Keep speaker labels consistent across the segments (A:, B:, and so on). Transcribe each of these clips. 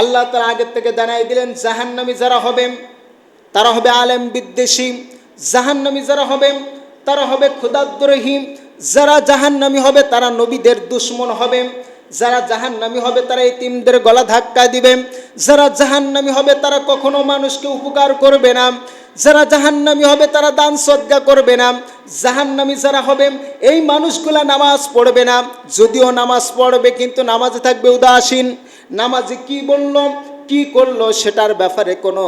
A: আল্লাহ তারা আগের থেকে জানাই দিলেন, জাহান্নামি যারা হবেন, তারা হবে আলেম বিদ্বেষী। জাহান্নামি যারা হবেন, তারা হবে ক্ষুদাদ্রহীন যারা জাহান্নামি হবে, তারা নবীদের দুশ্মন হবে। যারা জাহান্নামি হবে, তারা এতিমদের গলা ধাক্কা দিবে। যারা জাহান্নামি হবে, তারা কখনো মানুষকে উপকার করবে না। যারা জাহান্নামি হবে, তারা দান সদ্গা করবে না। জাহান্নামি যারা হবে এই মানুষগুলা নামাজ পড়বে না। যদিও নামাজ পড়বে, কিন্তু নামাজে থাকবে উদাসীন। নামাজে কি বলল, কি করল সেটার ব্যাপারে কোনো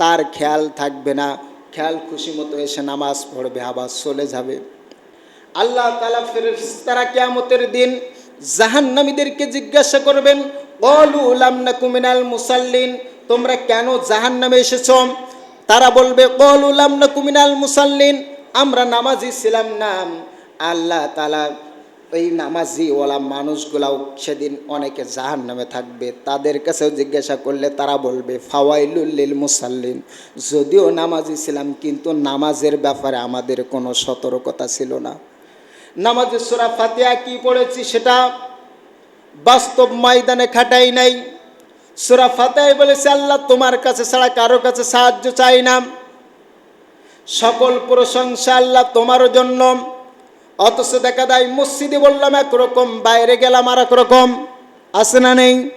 A: তার খেয়াল থাকবে না। খেয়াল খুশি মতো এসে নামাজ পড়বে, আবার চলে যাবে। আল্লাহ তালা তারা কেয়ামতের দিন জাহান্নামীদেরকে জিজ্ঞাসা করবেন অলু উলামনা কুমিনাল মুসাল্লিন তোমরা কেন জাহান্নামে এসেছ? তারা বলবে, কল উলামনা কুমিনাল মুসাল্লিন আমরা নামাজি ছিলাম না। আল্লাহ তালা ওই নামাজি ওলা মানুষগুলাও সেদিন অনেকে জাহান নামে থাকবে। তাদের কাছেও জিজ্ঞাসা করলে তারা বলবে ফাওয়াইলুল্লিল মুসাল্লিন। যদিও নামাজি ছিলাম, কিন্তু নামাজের ব্যাপারে আমাদের কোনো সতর্কতা ছিল না। নামাজের সুরা ফাতিহা কি পড়েছি সেটা বাস্তব ময়দানে খাটাই নাই। সোরা ফাতেহাই বলেছে, আল্লাহ তোমার কাছে ছাড়া কারও কাছে সাহায্য চাই না। সকল প্রশংসা আল্লাহ তোমার জন্য। অথচ দেখা দেয় মসজিদে বললাম একরকম, বাইরে গেলাম আর রকম আছে না নেই?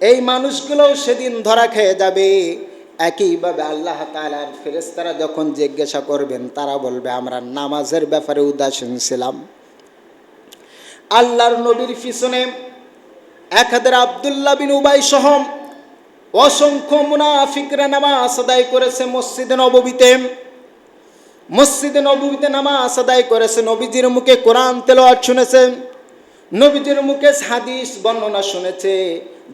A: এই মানুষগুলোও সেদিন ধরা খেয়ে যাবে। একইভাবে আল্লাহ তালার ফেরেস্তারা যখন জিজ্ঞাসা করবেন, তারা বলবে, আমরা নামাজের ব্যাপারে উদাসীন ছিলাম। আল্লাহর নবীর পিছনে এক হাজার আবদুল্লাহ বিন উবাই সহ অসংখ্য মুনাফিকরা নামাজ আদায় করেছে মসজিদে নববীতে। মসজিদে নবীতে নামাজ আদায় করেছে, নবীজির মুখে কোরআন তেলাওয়াত শুনেছে, নবীজির মুখে হাদিস বর্ণনা শুনেছে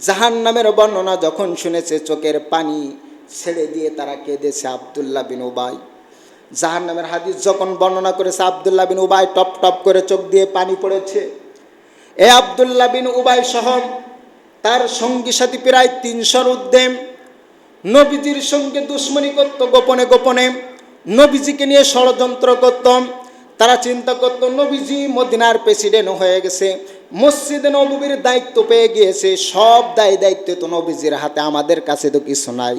A: জাহান নামের বর্ণনা যখন শুনেছে, চোখের পানি ছেড়ে দিয়ে তারা কেঁদেছে আবদুল্লাহ বিন উবাই। জাহান নামের হাদিস যখন বর্ণনা করেছে, আবদুল্লাহ বিন উবাই টপ টপ করে চোখ দিয়ে পানি পড়েছে। এ আবদুল্লাহ বিন উবাই সহ তার সঙ্গী সাথী প্রায় তিনশোর উদ্যম নবীজির সঙ্গে দুশ্মনী করত গোপনে গোপনে। নবীজিকে নিয়ে ষড়যন্ত্র করতাম তারা চিন্তা করত, নবীজি মদিনার প্রেসিডেন্ট হয়ে গেছে, মসজিদে নবীর দায়িত্ব পেয়ে গিয়েছে, সব দায় দায়িত্ব তো নবীজির হাতে, আমাদের কাছে তো কিছু নাই।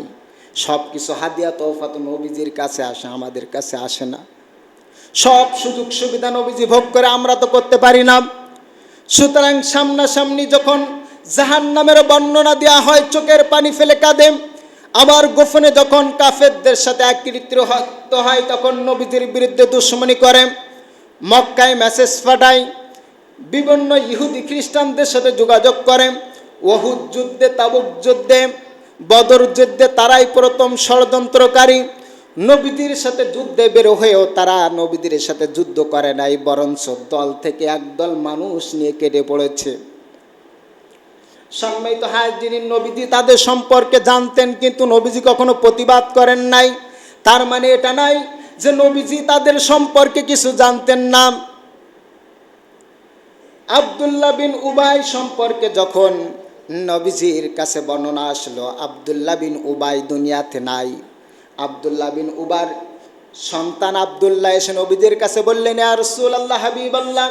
A: সব কিছু হাদিয়া তোফা তো নবীজির কাছে আসে, আমাদের কাছে আসে না। সব সুযোগ সুবিধা নবীজি ভোগ করে আমরা তো করতে পারি না। সুতরাং সামনাসামনি যখন জাহান নামের বর্ণনা দেওয়া হয়, চোখের পানি ফেলে কাঁদে আবার গোপনে যখন কাফেরদের সাথে একত্রিত হয়, তখন নবীদের বিরুদ্ধে দুশ্মনী করে। মক্কায় মেসেজ পাঠায়। বিভিন্ন ইহুদি খ্রিস্টানদের সাথে যোগাযোগ করে। ওহুদ যুদ্ধে, তাবুক যুদ্ধে, বদর যুদ্ধে তারাই প্রথম ষড়যন্ত্রকারী। নবীদের সাথে যুদ্ধে বের হয়েও তারা নবীদের সাথে যুদ্ধ করে নাই, বরঞ্চ দল থেকে একদল মানুষ নিয়ে কেটে পড়েছে। সম্মানিত হাজিরিন নবীজি, তাদের সম্পর্কে জানতেন কিন্তু নবীজি কখনো প্রতিবাদ করেন নাই। তার মানে এটা নাই যে নবীজি তাদের সম্পর্কে কিছু জানতেন না। আবদুল্লাহ বিন উবাই সম্পর্কে যখন নবীজির কাছে বর্ণনা আসলো, আবদুল্লাহ বিন উবাই দুনিয়াতে নাই। আবদুল্লাহ বিন উবার সন্তান আবদুল্লাহ এসে নবীদের কাছে বললেন আর রসুল আল্লাহ হাবিব আল্লাহ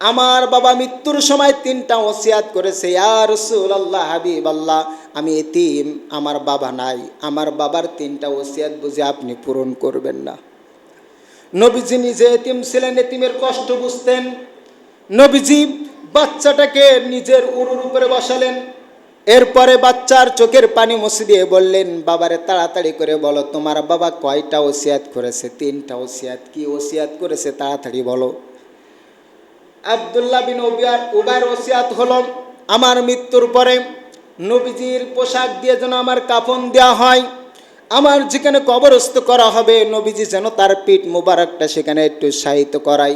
A: আমার বাবা মৃত্যুর সময় তিনটা ওসিয়াত করেছে আর রসুল আল্লাহ হাবিব আল্লাহ আমি এতিম, আমার বাবা নাই, আমার বাবার তিনটা ওসিয়াত বুঝে আপনি পূরণ করবেন না। নবীজি নিজে এতিম ছিলেন, এতিমের কষ্ট বুঝতেন। নবীজি বাচ্চাটাকে নিজের উরুর উপরে বসালেন। এরপরে বাচ্চার চোখের পানি মুছে দিয়ে বললেন, বাবারে, তাড়াতাড়ি করে বলো, তোমার বাবা কয়টা ওসিয়াত করেছে? তিনটা ওসিয়াত, কি ওসিয়াত করেছে তাড়াতাড়ি বলো। আবদুল্লাহ বিন উবিয়ার উবার ওসিয়াত হলো আমার মৃত্যুর পরে নবীজির পোশাক দিয়ে যেন আমার কাফন দেওয়া হয়। আমার যেখানে কবরস্থ করা হবে, নবীজি যেন তার পিঠ মুবারকটা সেখানে একটু সাহিত্য করাই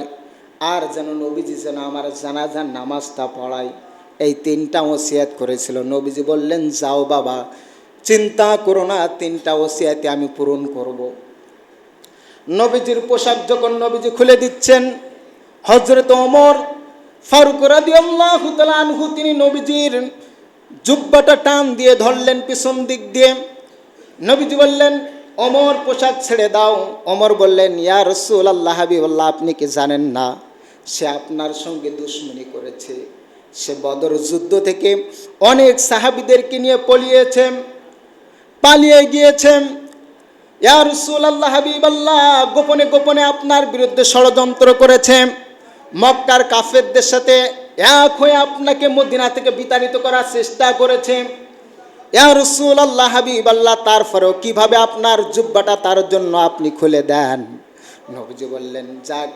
A: আর যেন নবীজি যেন আমার জানাজার নামাজটা পড়ায়। এই তিনটা ওসিয়াত করেছিল। নবীজি বললেন, যাও বাবা, চিন্তা করো না, তিনটা ওসিয়াতে আমি পূরণ করব। নবীজির পোশাক যখন নবীজি খুলে দিচ্ছেন হজরত ওমর ফারুক রাদি আল্লাহ আনহু, তিনি নবীজির জুব্বাটা টান দিয়ে ধরলেন পিছন দিক দিয়ে। নবীজি বললেন অমর পোশাক ছেড়ে দাও। অমর বললেন, ইয়া রসুল আল্লাহ হাবিবল্লাহ, আপনি কি জানেন না, সে আপনার সঙ্গে দুশ্মনী করেছে। সে বদর যুদ্ধ থেকে অনেক সাহাবিদেরকে নিয়ে পলিয়েছে, পালিয়ে গিয়েছেন ইয়া রাসূলুল্লাহ হাবিবাল্লাহ, গোপনে গোপনে আপনার বিরুদ্ধে ষড়যন্ত্র করেছে। মক্কার কাফেরদের সাথে এক হয়ে আপনাকে মদিনা থেকে বিতাড়িত করার চেষ্টা করেছে। ইয়া রাসূলুল্লাহ হাবিবাল্লাহ তারপরেও কীভাবে আপনার জুব্বাটা তার জন্য আপনি খুলে দেন? নবীজি বললেন, যাক,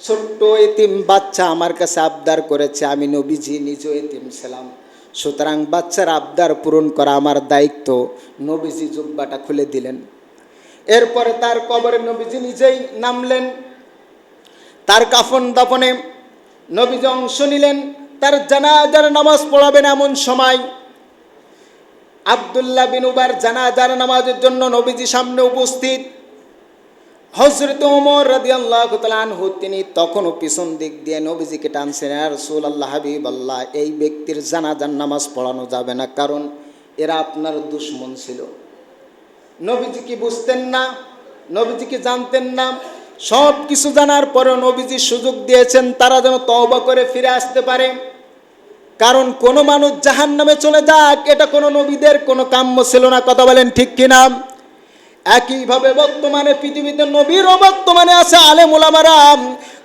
A: ছোট্ট এতিম বাচ্চা আমার কাছে আবদার করেছে, আমি নবীজি নিজেও এতিম ছিলাম। সুতরাং বাচ্চার আবদার পূরণ করা আমার দায়িত্ব। নবীজি জুব্বাটা খুলে দিলেন। এরপরে তার কবরে নবীজি নিজেই নামলেন। তার কাফন দাফনে নবীজ অংশ নিলেন, তার জানাজার নামাজ পড়াবেন এমন সময়। আবদুল্লাহ বিন উবার জানাজার নামাজের জন্য নবীজি সামনে উপস্থিত। হজরত ওমর রাদি আল্লাহ আনহু, তিনি তখনও পিছন দিক দিয়ে নবীজিকে টানছেন আর রসুল আল্লাহ হাবিব আল্লাহ এই ব্যক্তির জানাজার নামাজ পড়ানো যাবে না, কারণ এরা আপনার দুশ্মন ছিল। নবীজি কি বুঝতেন না? নবীজি কি জানতেন না? সব কিছু জানার পরেও নবীজি সুযোগ দিয়েছেন, তারা যেন তওবা করে ফিরে আসতে পারে। কারণ কোনো মানুষ জাহান নামে চলে যাক, এটা কোনো নবীদের কোনো কাম্য ছিল না, কথা বলেন ঠিক কিনা? একইভাবে বর্তমানে পৃথিবীতে নবীরও বর্তমানে আছে, আলেম ওলামারা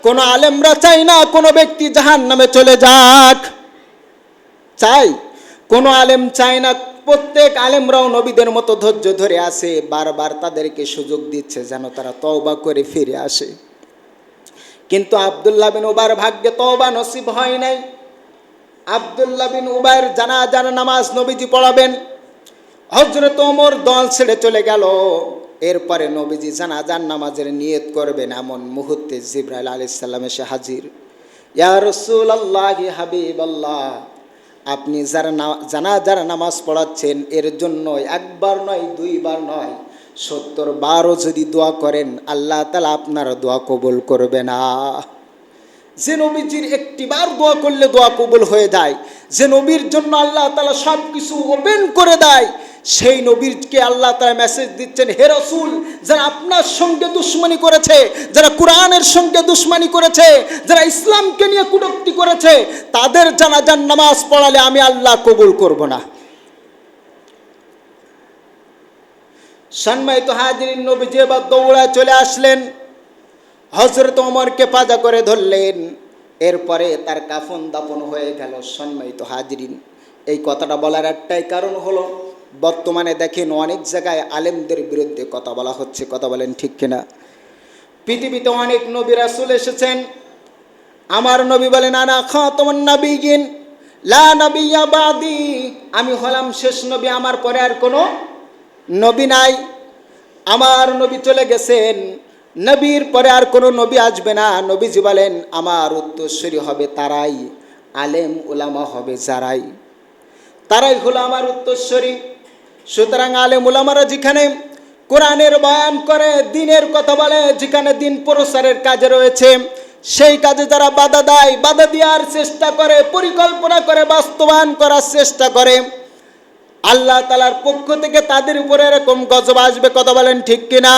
A: কোনো আলেমরা চাই না কোনো ব্যক্তি জাহান নামে চলে যাক। চাই, কোনো আলেম চায় না প্রত্যেক আলেমরাও নবীদের মতো ধৈর্য ধরে আসে বারবার তাদেরকে সুযোগ দিচ্ছে যেন তারা তওবা করে ফিরে আসে। কিন্তু আবদুল্লাহ বিন উবার ভাগ্যে তওবা নসিব হয় নাই। আবদুল্লাহ বিন উবার জানাজার নামাজ নবীজি পড়াবেন। হজরত ওমর দল ছেড়ে চলে গেল। এরপরে নবীজি জানাজার নামাজের নিয়ত করবেন এমন মুহূর্তে জিব্রাইল আলাইসাল্লাম এসে হাজির। ইয়া রসুল আল্লাহ হাবিব আল্লাহ আপনি যারা না জানা যারা নামাজ পড়াচ্ছেন, এর জন্য একবার নয়, দুইবার নয় সত্তর বারও যদি দোয়া করেন, আল্লাহ তালা আপনার দোয়া কবুল করবে না। যে নবীজির একটিবার দোয়া করলে দোয়া কবুল হয়ে যায়, যে নবীর জন্য আল্লাহ তালা সব কিছু ওপেন করে দেয় সেই নবীরকে আল্লাহ তারা মেসেজ দিচ্ছেন, হে রসুল, যারা আপনার সঙ্গে দুশ্মনী করেছে, যারা কোরআনের সঙ্গে দুশ্মনী করেছে, যারা ইসলামকে নিয়ে কুটক্তি করেছে, তাদের জানাজান নামাজ পড়ালে আমি আল্লাহ কবুল করব না। সম্মানিত হাজির নবীজি এবার দৌড়ায় চলে আসলেন হজরত ওমরকে পাজা করে ধরলেন। এরপরে তার কাফন দাপন হয়ে গেল সম্মানিত হাজরিন। এই কথাটা বলার একটাই কারণ হলো বর্তমানে দেখেন অনেক জায়গায় আলেমদের বিরুদ্ধে কথা বলা হচ্ছে, কথা বলেন ঠিক কিনা? পৃথিবীতে অনেক নবী রাসুল এসেছেন। আমার নবী বলেন, আনা খাতামুন নাবিয়িন লা নাবিয়্যা বাদি। আমি হলাম শেষ নবী, আমার পরে আর কোনো নবী নাই। আমার নবী চলে গেছেন, নবীর পরে আর কোনো নবী আসবে না। নবীজি বলেন, আমার উত্তরস্বরী হবে তারাই, আলেম ওলামা হবে যারাই। তারাই হলো আমার উত্তরস্বরী সুতরাং আলেম মুলামারা যেখানে কোরআনের বয়ান করে, দিনের কথা বলে, যেখানে দিন প্রসারের কাজে রয়েছে, সেই কাজে যারা বাধা দেয়, বাধা দেওয়ার চেষ্টা করে, পরিকল্পনা করে, বাস্তবায়ন করার চেষ্টা করে, আল্লাহ তালার পক্ষ থেকে তাদের উপরে এরকম গজব আসবে, কথা বলেন ঠিক কিনা?